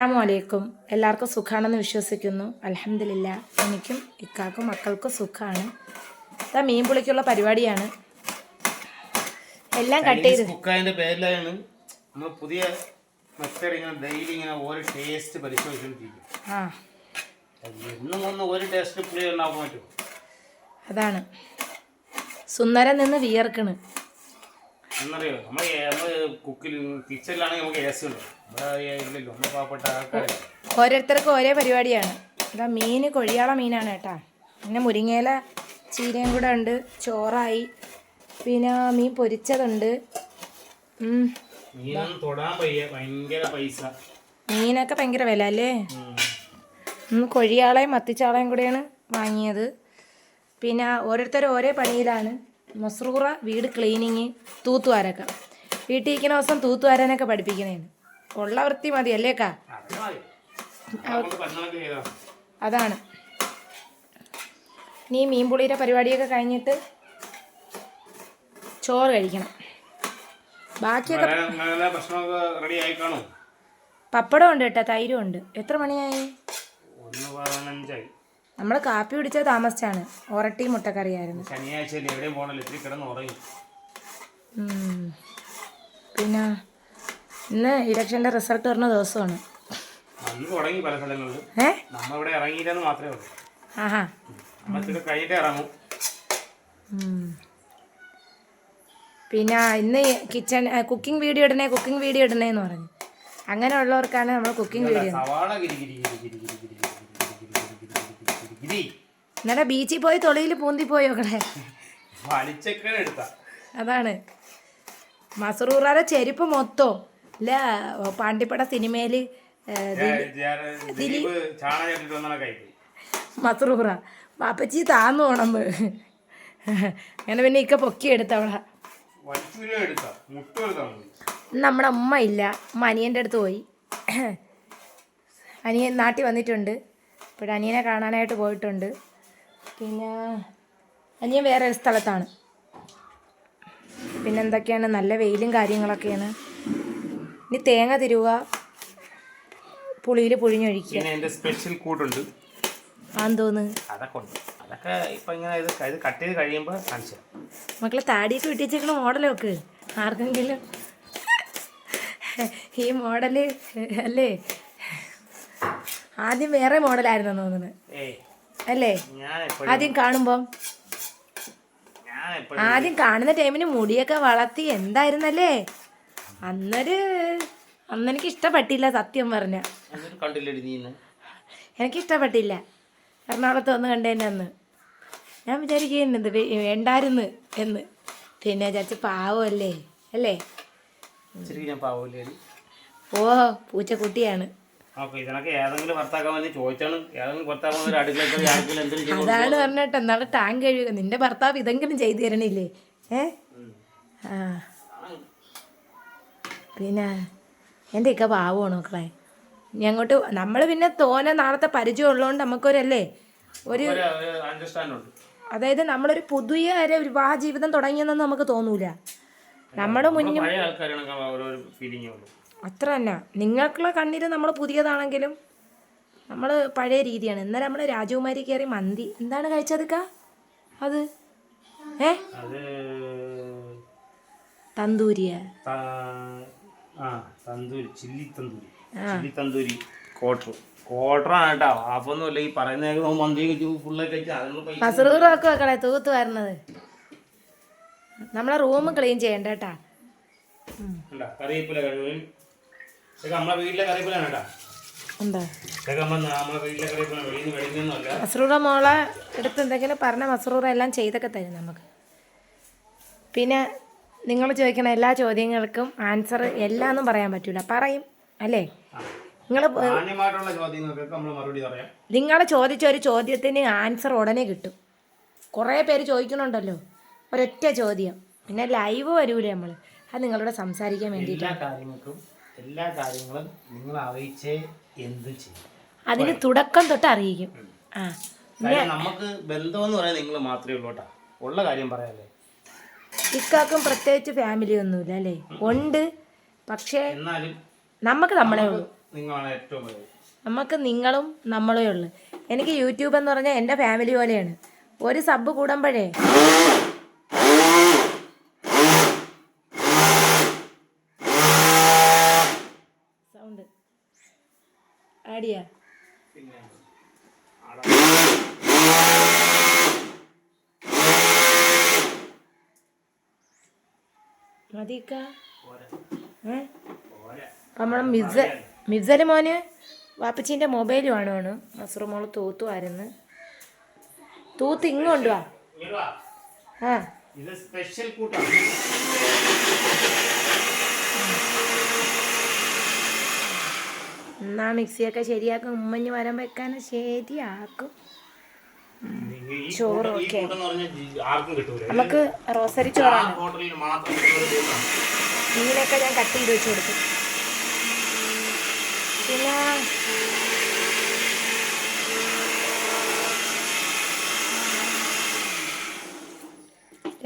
അസ്സാമലൈക്കും എല്ലാവർക്കും സുഖമാണെന്ന് വിശ്വസിക്കുന്നു. അലഹമില്ല എനിക്കും ഇക്കാക്കും മക്കൾക്കും സുഖമാണ് ഇതാ മീൻ പുളിക്കുള്ള പരിപാടിയാണ്. എല്ലാം കട്ട് ചെയ്ത് കുക്കായതിന്റെ പേരിലാണ് നമ്മൾ പുതിയ മെത്തേഡ് ഇങ്ങനെ ഡെയിലി ഇങ്ങനെ ഓരോ ടേസ്റ്റ് പരിശോധിച്ചുകൊണ്ടിരിക്കും ആ. എന്നും ഒന്ന് ഒരു ടേസ്റ്റ് പുളി ഉണ്ടാക്കാൻ പറ്റും അതാണ്. സുന്ദരം നിന്ന് വിയർക്കണ്. എന്നറിയോ? നമ്മൾ നമ്മൾ കുക്കിൽ കിച്ചണിലാണെങ്കിൽ നമുക്ക് എ സി ഉണ്ട് ഇല്ലല്ലോ. നമ്മൾ പാവപ്പെട്ട ആൾക്കാരെ ഓരോരുത്തർക്കും ഒരേ പരിപാടിയാണ്. ഇതാ മീൻ കൊഴിയാള മീനാണ് കേട്ടാ. പിന്നെ മുരിങ്ങയില ചീരയും കൂടെ ഉണ്ട്. ചോറായി. പിന്നെ മീൻ പൊരിച്ചതുണ്ട്. മീനൊക്കെ ഭയങ്കര വില അല്ലേ? കൊഴിയാളയും മത്തിച്ചാളയും കൂടെയാണ് വാങ്ങിയത്. പിന്നെ ഓരോരുത്തരും ഓരോ പണിയിലാണ്. മസ്രൂറ വീട് ക്ലീനിങ് തൂത്തുവാരൊക്കെ. വീട്ടിൽ ഇരിക്കുന്ന ദിവസം തൂത്തുവാരാനൊക്കെ പഠിപ്പിക്കണേന് ഉള്ള വൃത്തി മതി അല്ലേക്കാ അതാണ്. നീ മീൻപുളിയുടെ പരിപാടിയൊക്കെ കഴിഞ്ഞിട്ട് ചോറ് കഴിക്കണം. ബാക്കിയൊക്കെ പപ്പടം ഉണ്ട് കേട്ടോ തൈരും ഉണ്ട്. എത്ര മണിയായി? ഒന്ന് പതിനഞ്ചായി. നമ്മൾ കാപ്പി പിടിച്ചാൽ താമസിച്ചാണ്. ഒരട്ടി മുട്ടക്കറിയായിരുന്നു. ശനിയാഴ്ച എവിടെയും പോകണല്ലോ ഇത്തിരി കിടന്ന് ഉറങ്ങി. പിന്നെ ഇന്ന് ഇലക്ഷന്റെ റിസൾട്ട് വരുന്ന ദിവസമാണ്. തുടങ്ങി പല സ്ഥലങ്ങളിലും. ഏ? നമ്മളിവിടെ ഇറങ്ങിയില്ലെന്ന് മാത്രമേ ഉള്ളൂ. ആഹാ. കഴിഞ്ഞിട്ടേ ഇറങ്ങും. പിന്നെ ഇന്ന് കിച്ചൺ കുക്കിംഗ് വീഡിയോ ഇടണേ കുക്കിംഗ് വീഡിയോ ഇടണേന്ന് പറഞ്ഞു. അങ്ങനെയുള്ളവർക്കാണ് നമ്മൾ കുക്കിംഗ് വീഡിയോ. സവാള ഇന്നലെ ബീച്ചിൽ പോയി തൊളിയിൽ പൂന്തി പോയോ അതാണ്. മസറൂറാരെ ചെരുപ്പ് മൊത്തം. അല്ല പാണ്ടിപ്പട സിനിമയിൽ മസറൂറ. പാപ്പച്ചി താന്നു പോണം. അങ്ങനെ പിന്നെ ഇക്ക പൊക്കി എടുത്തവള നമ്മുടെ അമ്മ ഇല്ല. അമ്മ അനിയന്റെ അടുത്ത് പോയി. അനിയൻ നാട്ടിൽ വന്നിട്ടുണ്ട്. ഇപ്പോൾ അനിയനെ കാണാനായിട്ട് പോയിട്ടുണ്ട്. പിന്നെ അനിയൻ വേറെ ഒരു സ്ഥലത്താണ്. പിന്നെ എന്തൊക്കെയാണ്? നല്ല വെയിലും കാര്യങ്ങളൊക്കെയാണ്. ഇനി തേങ്ങ തിരുവുക. പുളിയിൽ പുഴിഞ്ഞൊഴിക്കുക. എന്റെ സ്പെഷ്യൽ കൂട്ടുണ്ട്. തോന്നുന്നു അതൊക്കെ അതൊക്കെ ഇപ്പം ഇങ്ങനെ ഇത് ഇത് കട്ട് ചെയ്ത് കഴിയുമ്പോൾ കാണിച്ചു തരാം. മക്കളെ താടിയൊക്കെ വെട്ടിച്ചേക്കണ മോഡലൊക്കെ. ആർക്കെങ്കിലും ഈ മോഡൽ അല്ലേ? ആദ്യം വേറെ മോഡലായിരുന്നു തോന്നുന്നത് അല്ലേ? ആദ്യം കാണുമ്പം? ആദ്യം കാണുന്ന ടൈമിന് മുടിയൊക്കെ വളർത്തി എന്തായിരുന്നല്ലേ? അന്നൊരു അന്നെനിക്ക് ഇഷ്ടപ്പെട്ടില്ല സത്യം പറഞ്ഞ. എനിക്ക് ഇഷ്ടപ്പെട്ടില്ല എറണാകുളത്ത് വന്ന് കണ്ടേന്നെ അന്ന്. ഞാൻ വിചാരിക്കുന്നത് വേണ്ടായിരുന്നു എന്ന്. പിന്നെ ചാച്ച പാവമല്ലേ? അല്ലേ? ഓ പൂച്ചക്കുട്ടിയാണ്. ഇതിനൊക്കെ ഏതെങ്കിലും ചോദിച്ചാണ്. ഏതെങ്കിലും ഭർത്താക്കാൻ ഒരു അടുക്കള ആർക്കെങ്കിലും എന്തെങ്കിലും ചെയ്തു അതാണ് പറഞ്ഞിട്ട് എന്നാണ് ടാങ്ക് കഴുകുക നിന്റെ ഭർത്താവ് ഇതെങ്കിലും ചെയ്തു തരണില്ലേ ഏ? ആ. പിന്നെ എന്റെ ഒക്കെ പാവമാണ് മക്കളെ. ഞങ്ങോട്ട് നമ്മൾ പിന്നെ തോനെ നാളത്തെ പരിചയം ഉള്ളതുകൊണ്ട് നമുക്കൊരല്ലേ? ഒരു അതായത് നമ്മളൊരു പുതിയ ഒരു വിവാഹ ജീവിതം തുടങ്ങിയെന്നൊന്നും നമുക്ക് തോന്നൂല. നമ്മുടെ മുന്നിൽ അത്ര തന്നെ നിങ്ങൾക്കുള്ള കണ്ണീര് നമ്മൾ പുതിയതാണെങ്കിലും നമ്മൾ പഴയ രീതിയാണ്. ഇന്നലെ നമ്മൾ രാജകുമാരി കയറി മന്തി. എന്താണ് കഴിച്ചതൊക്ക? അത്? ഏ? തന്തൂരിയ. Tandoori. Chilli tandoori. Chilli tandoori. Quarter. ക്വാർട്ടറാണ് കേട്ടോ. അപ്പൊന്നുമില്ല ഈ പറയുന്ന മന്തി കഴിച്ചു ഫുള്ളൊക്കെ കഴിച്ചു അതിനുള്ള പൈസ മസറൂറൊക്കെ വെക്കണേ തൂത്ത് വരണത്. നമ്മളെ റൂം ക്ലീൻ ചെയ്യണ്ട കേട്ടാ കറിവേപ്പില കഴിവും ഇതൊക്കെ നമ്മളെ വീട്ടിലെ കറിവേപ്പിലാണ് കേട്ടാ. എന്താ? ഇതൊക്കെ നമ്മൾ നമ്മളെ വീട്ടിലെ വെളിയിൽ നിന്ന് മസറൂറ മോളെ എടുത്ത് എന്തെങ്കിലും പറഞ്ഞ മസറൂറ എല്ലാം ചെയ്തൊക്കെ തരും നമുക്ക്. പിന്നെ നിങ്ങൾ ചോദിക്കുന്ന എല്ലാ ചോദ്യങ്ങൾക്കും ആൻസർ എല്ലാന്നും പറയാൻ പറ്റൂല. പറയും അല്ലേ? നിങ്ങൾ നിങ്ങൾ ചോദിച്ച ഒരു ചോദ്യത്തിന് ആൻസർ ഉടനെ കിട്ടും. കുറേ പേര് ചോദിക്കണുണ്ടല്ലോ ഒരൊറ്റ ചോദ്യം. പിന്നെ ലൈവ് വരൂലേ നമ്മൾ അത് നിങ്ങളോട് സംസാരിക്കാൻ വേണ്ടിയിട്ട് എല്ലാ കാര്യങ്ങളും നിങ്ങൾ അറിയിച്ചേ എന്ത് ചെയ്യും? അതിന് തുടക്കം തൊട്ട് അറിയിക്കും. ആ. കാര്യം നമുക്ക് ബന്ധമെന്ന് പറയാൻ നിങ്ങൾ മാത്രമേ ഉള്ളൂട്ടാ ഉള്ള കാര്യം പറയാല്ലേ? ഇക്കാക്കും പ്രത്യേകിച്ച് ഫാമിലി ഒന്നുമില്ല അല്ലേ? ഉണ്ട്. പക്ഷേ എന്നാലും നമുക്ക് നമ്മളെ ഉള്ളൂ. നിങ്ങളാണ് ഏറ്റവും വലുത് നമുക്ക് നിങ്ങളും നമ്മളേ ഉള്ളു. എനിക്ക് യൂട്യൂബ് എന്ന് പറഞ്ഞാൽ എന്റെ ഫാമിലി പോലെയാണ്. ഒരു സബ് കൂടുമ്പോഴേ ആടിയാ മതിക്ക നമ്മളെ മിസ മിസൽ മോന് വാപ്പച്ചീന്റെ മൊബൈൽ വേണമാണ് മസറു തൂത്തുമായിരുന്നു തൂത്ത് ഇങ്ങ് കൊണ്ടുവാ ഇങ്ങോട്ട് വാ. ആ. ഇത് സ്പെഷ്യൽ കൂട്ടാണ്. എന്നാ മിക്സിയൊക്കെ ശരിയാക്കും. ഉമ്മഞ്ഞ് വരം വെക്കാൻ ശരിയാക്കും. ചോറ് ഓക്കെ നമുക്ക് റോസരി ചോറാണ്. മീനൊക്കെ ഞാൻ കട്ട് ചെയ്ത് വെച്ച് കൊടുത്തു. പിന്നെ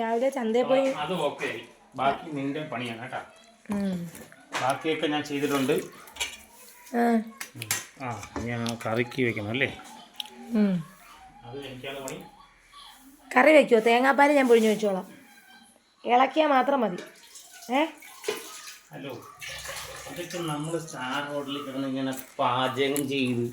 രാവിലെ ചന്തയിൽ പോയി അത് ഓക്കെ. ബാക്കി നിന്റെ പണിയാണ് കേട്ടാ. ബാക്കിയൊക്കെ ഞാൻ ചെയ്തിട്ടുണ്ട്. ആ. ഞാൻ കറിക്ക് വെക്കണം അല്ലേ? കറി വെക്കുമോ തേങ്ങാപ്പാൽ ഞാൻ പൊഴിഞ്ഞു വെച്ചോളാം. ഇളക്കിയാൽ മാത്രം മതി. ഏ? ഹലോ അതൊക്കെ നമ്മൾ സ്റ്റാർ ഹോട്ടലിൽ കിടന്ന് ഇങ്ങനെ പാചകം ചെയ്ത്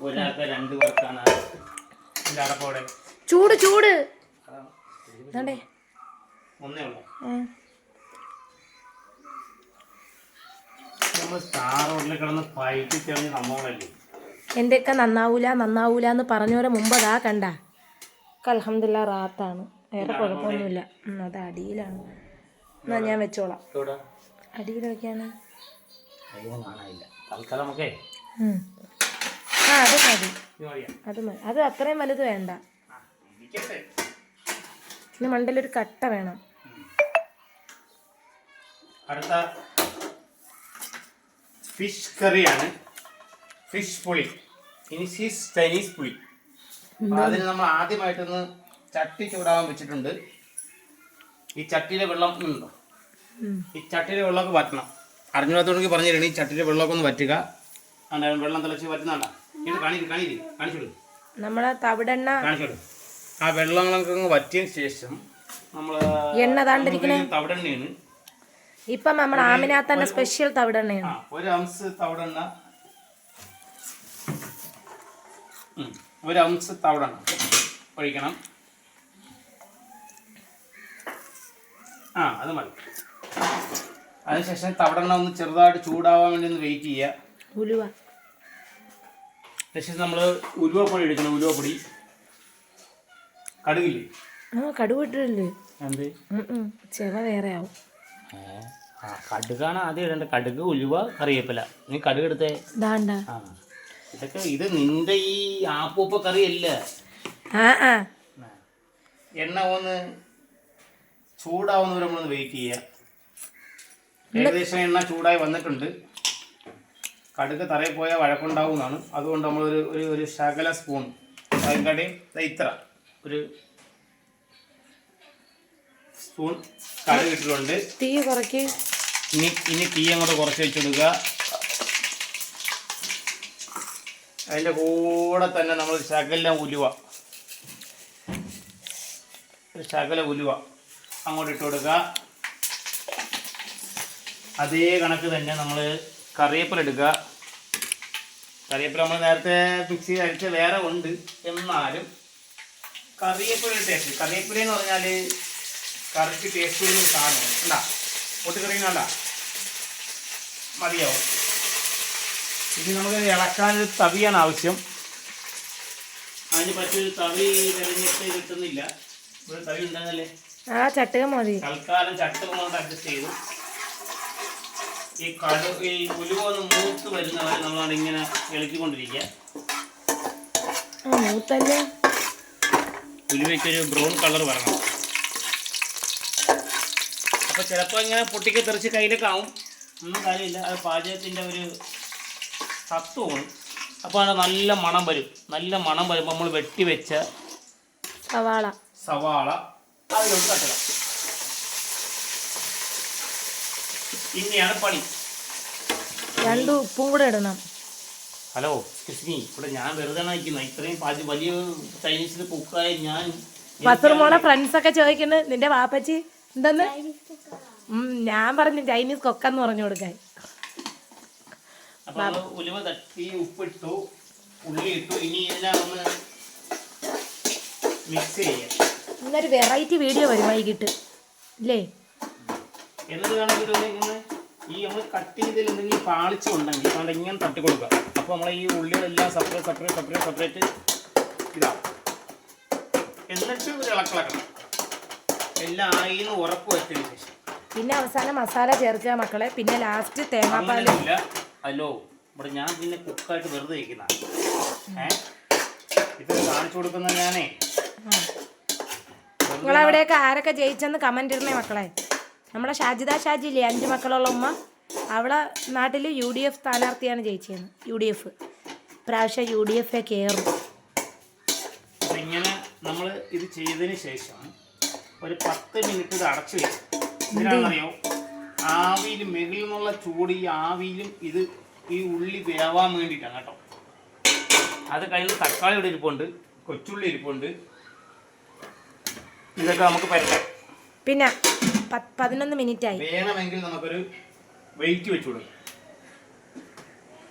ഒരാൾക്ക് രണ്ട് പേർക്കാണ് ചൂട് ചൂട്. ഒന്നേ ഉള്ളൂ ഉം. നമ്മൾ സ്റ്റാർ ഹോട്ടലിൽ കിടന്ന് പയറ്റി ചെറിഞ്ഞ സംഭവങ്ങളല്ലേ എന്റെയൊക്കെ നന്നാവൂല നന്നാവൂല എന്ന് പറഞ്ഞവരെ മുമ്പ് അതാ കണ്ട. അലഹമില്ല റാത്താണ്. വേറെ കുഴപ്പമൊന്നുമില്ല. അത് അടിയിലാണ്. എന്നാ ഞാൻ വെച്ചോളാം. അടിയിൽ വെക്കാണ്. ആ അത് മതി. അത് മതി. അത് അത്രയും വലുത് വേണ്ട. ആ, ഇരിക്കട്ടെ. ഇനി മണ്ടയിലൊരു കട്ട വേണം. അടുത്ത ഫിഷ് കറിയാണ്. ഫിഷ് പുളി. ഇനി ഫിഷ് ചൈനീസ് പുളി. അതിന് നമ്മൾ ആദ്യമായിട്ടൊന്ന് ചട്ടി ചൂടാവാൻ വെച്ചിട്ടുണ്ട്. ഈ ചട്ടിയിലെ വെള്ളം ഉണ്ടോ ഈ ചട്ടിയിലെ വെള്ളമൊക്കെ വറ്റണം. അറിഞ്ഞുകൊണ്ടെങ്കിൽ പറഞ്ഞു തരണം ഈ ചട്ടിയിലെ വെള്ളമൊക്കെ ഒന്ന് വറ്റുക. വെള്ളം തിളച്ച് വറ്റുന്നണ്ട ഇത് കാണിക്കും കാണിക്കും കാണിച്ചോളൂ. നമ്മളെ തവിടെണ്ണ ആ വെള്ളങ്ങളൊക്കെ വറ്റിയതിന് ശേഷം നമ്മൾ എണ്ണ തവിടെണ്ണയാണ് ഇപ്പം നമ്മുടെ ആമിനാത്തന്റെ സ്പെഷ്യൽ തവിടെണ്ണയാണ് ഒരു അംസ് തവിടെണ്ണ ഒരു അംസ് തവിടെണ്ണ ഒഴിക്കണം. ആ അത് മതി. അതിനുശേഷം തവിടെണ്ണ ഒന്ന് ചെറുതായിട്ട് ചൂടാവാൻ വേണ്ടി ഒന്ന് വെയിറ്റ് ചെയ്യുക. ഉലുവ. ശേഷം നമ്മൾ ഉലുവപ്പൊടി എടുക്കണം ഉലുവപ്പൊടി. കടുകില്ലേ? ആ എന്ത്? ചെവ വേറെ ആവും. ആ കടുകാണ് ആദ്യം ഇടേണ്ടത്. കടുക് ഉലുവ കറിവേപ്പില. നീ കടുക് എടുത്തേ. ആ ഇതൊക്കെ ഇത് നിന്റെ ഈ ആപ്പൂപ്പ കറിയല്ല? എണ്ണ ഒന്ന് ചൂടാവുന്നവരെ നമ്മളൊന്ന് വെയിറ്റ് ചെയ്യുക ഏകദേശം എണ്ണ ചൂടായി വന്നിട്ടുണ്ട്. കടുക് തറയിൽ പോയാൽ വഴക്കുണ്ടാവുന്നതാണ്. അതുകൊണ്ട് നമ്മളൊരു ഒരു ഒരു ശകല സ്പൂൺ അതിന്റെ ഇത്ര. ഒരു സ്പൂൺ കടുക് ഇട്ടിട്ടുണ്ട്. തീ കുറയ്ക്ക് ഇനി ഇനി തീ അങ്ങോട്ട് കുറച്ച് വെച്ചെടുക്കുക. അതിന്റെ കൂടെ തന്നെ നമ്മൾ ശകല ഉലുവ. ശകല ഉലുവ അങ്ങോട്ട് ഇട്ട് കൊടുക്കുക. അതേ കണക്ക് തന്നെ നമ്മൾ കറിവേപ്പില എടുക്കുക കറിവേപ്പില നമ്മൾ നേരത്തെ മിക്സ് ചെയ്ത് അരിച്ച വേറെ ഉണ്ട്. എന്നാലും കറിവേപ്പില ടേസ്റ്റ് കറിവേപ്പില എന്ന് പറഞ്ഞാൽ കറിക്ക് ടേസ്റ്റ് വരുന്ന സാധനമാണ് ഉണ്ടാ പൊട്ടിക്കറി കണ്ട? മതിയാവും. ഇനി നമുക്ക് ഇളക്കാനൊരു തവിയാണ് ആവശ്യം. അതിന് പറ്റിയൊരു തവി തിരഞ്ഞിട്ട് കിട്ടുന്നില്ല. ഇവിടെ തവി ഉണ്ടാകുന്നല്ലേ ആ ചട്ടുക മതി. തൽക്കാലം ചട്ടുക കൊണ്ട് അഡ്ജസ്റ്റ് ചെയ്തു. ഈ കടു ഈ ഉലുവ ഒന്ന് മൂത്ത് വരുന്നവരെ നമ്മളാണ് ഇങ്ങനെ ഇളക്കിക്കൊണ്ടിരിക്കുക. ഉലുവയ്ക്കൊരു മൂത്തല്ലേ? ബ്രൗൺ കളർ വരണം. അപ്പോൾ ചിലപ്പോൾ ഇങ്ങനെ പൊട്ടിക്ക് തെറിച്ച് കയ്യിലൊക്കെ ആവും. ഒന്നും കാര്യമില്ല. അത് പാചകത്തിന്റെ ഒരു തത്വമാണ്. അപ്പോൾ അത് നല്ല മണം വരും. നല്ല മണം വരുമ്പോൾ നമ്മൾ വെട്ടി വെച്ച സവാള. സവാള അതിലോട്ട് തട്ടുക ഇനിയാണ് പണി. രണ്ട് ഉപ്പും കൂടെ ഇടണം. ഹലോ എക്സ്ക്യൂസ് മീ ഇവിടെ ഞാൻ വെറുതെ നിൽക്കുന്നത് ഇത്രയും പാചകം വലിയ ചൈനീസിൽ കുക്കായ ഞാൻ ഫ്രണ്ട്സ് ഒക്കെ ചോദിക്കുന്നത് നിന്റെ വാപ്പച്ചി എന്തെന്ന് ഞാൻ പറഞ്ഞു ചൈനീസ് കൊക്കെന്ന് പറഞ്ഞു കൊടുക്കാൻ. ഉലുവ തട്ടി ഉപ്പിട്ടു ഉള്ളി ഇട്ടു. ഇനി ഒന്ന് മിക്സ് ചെയ്യാം. ഇന്നൊരു വെറൈറ്റി വീഡിയോ വരും വൈകിട്ട്. അല്ലേ എന്നിട്ട് കണക്കിട്ട് ഇങ്ങനെ ഈ നമ്മൾ കട്ട് ചെയ്തതിൽ എന്തെങ്കിലും പാളിച്ച ഉണ്ടെങ്കിൽ അതുകൊണ്ട് ഇങ്ങനെ തട്ടി കൊടുക്കുക. അപ്പോൾ നമ്മൾ ഈ ഉള്ളികളെല്ലാം സെപ്പറേറ്റ് സെപ്പറേറ്റ് സെപ്പറേറ്റ് സെപ്പറേറ്റ് ഇതാവും എന്നിട്ട് ഒരു ഇളക്കിളക്കണം. എല്ലാം ആയി എന്ന് ഉറപ്പ് വെച്ചതിന് ശേഷം. പിന്നെ അവസാനം മസാല ചേർക്കുക മക്കളെ. പിന്നെ ലാസ്റ്റ് തേങ്ങാപ്പാൽ ഹലോ ഇവിടെ ഞാൻ പിന്നെ കുക്കായിട്ട് വെറുതെ ഇരിക്കുന്ന. ഏ? ഇത് കാണിച്ചു കൊടുക്കുന്ന ഞാനേ. നിങ്ങളവിടെയൊക്കെ ആരൊക്കെ ജയിച്ചെന്ന് കമന്റ് ഇടണേ മക്കളെ. നമ്മുടെ ഷാജിദ ഷാജി ഇല്ലേ? അഞ്ച് മക്കളുള്ള ഉമ്മ. അവളെ നാട്ടിൽ യു ഡി എഫ് സ്ഥാനാർത്ഥിയാണ് ജയിച്ചത് യു ഡി എഫ്. പ്രാവശ്യം യു ഡി എഫ് കയറും ഇങ്ങനെ നമ്മൾ ഇത് ചെയ്തതിന് ശേഷം ഒരു പത്ത് മിനിറ്റ് ഇത് അടച്ചു വയ്ക്കും എന്തിനാണെന്നറിയോ? ആവിയിൽ മുകളിൽ നിന്നുള്ള ചൂട് ഈ ആവിയിലും ഇത് ഈ ഉള്ളി വേവാൻ വേണ്ടിയിട്ടാണ് കേട്ടോ. അത് കഴിഞ്ഞ് തക്കാളി ഇവിടെ ഇരിപ്പുണ്ട് കൊച്ചുള്ളി ഇരിപ്പുണ്ട്. ഇതൊക്കെ നമുക്ക് പരത്താം. പിന്നെ പതിനൊന്ന് മിനിറ്റ് ആയി വേണമെങ്കിൽ നമുക്കൊരു വെയിറ്റ് വെച്ചു കൊടുക്കാം